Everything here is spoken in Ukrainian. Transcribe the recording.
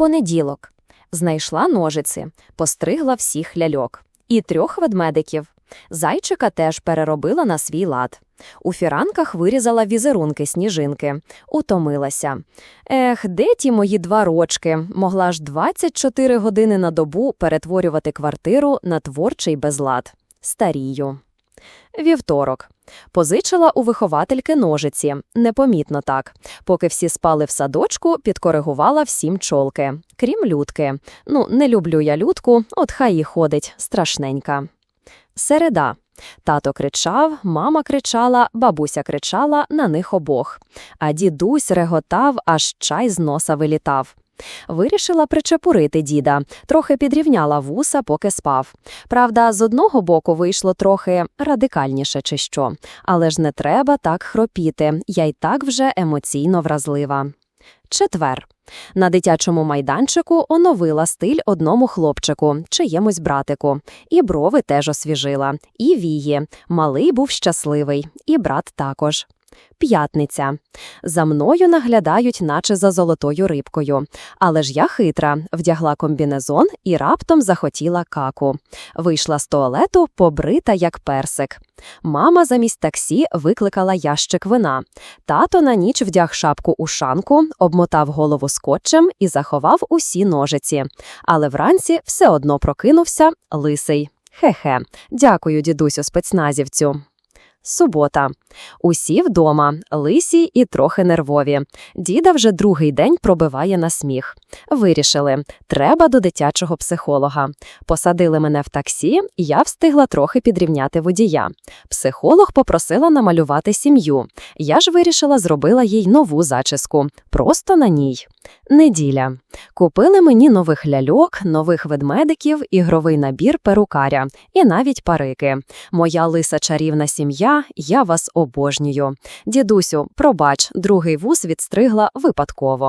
Понеділок. Знайшла ножиці, постригла всіх ляльок. І трьох ведмедиків. Зайчика теж переробила на свій лад. У фіранках вирізала візерунки сніжинки. Утомилася. Ех, де ті мої два рочки? Могла ж 24 години на добу перетворювати квартиру на творчий безлад. Старію. Вівторок. Позичила у виховательки ножиці. Непомітно так. Поки всі спали в садочку, підкоригувала всім чолки. Крім людки. Ну, не люблю я людку, от хай і ходить, страшненька. Середа. Тато кричав, мама кричала, бабуся кричала на них обох. А дідусь реготав, аж чай з носа вилітав. Вирішила причепурити діда, трохи підрівняла вуса, поки спав. Правда, з одного боку вийшло трохи радикальніше чи що. Але ж не треба так хропіти, я й так вже емоційно вразлива. Четвер. На дитячому майданчику оновила стиль одному хлопчику, чиємусь братику. І брови теж освіжила, і вії. Малий був щасливий, і брат також. П'ятниця. За мною наглядають, наче за золотою рибкою. Але ж я хитра, вдягла комбінезон і раптом захотіла каку. Вийшла з туалету, побрита, як персик. Мама замість таксі викликала ящик вина. Тато на ніч вдяг шапку у шанку, обмотав голову скотчем і заховав усі ножиці. Але вранці все одно прокинувся лисий. Хе-хе, дякую, дідусю спецназівцю. Субота. Усі вдома, лисі і трохи нервові. Діда вже другий день пробиває на сміх. Вирішили, треба до дитячого психолога. Посадили мене в таксі, і я встигла трохи підрівняти водія. Психолог попросила намалювати сім'ю. Я ж вирішила зробила їй нову зачіску. Просто на ній. Неділя. Купили мені нових ляльок, нових ведмедиків, ігровий набір перукаря і навіть парики. Моя лиса чарівна сім'я, я вас обожнюю. Дідусю, пробач, другий вуз відстригла випадково.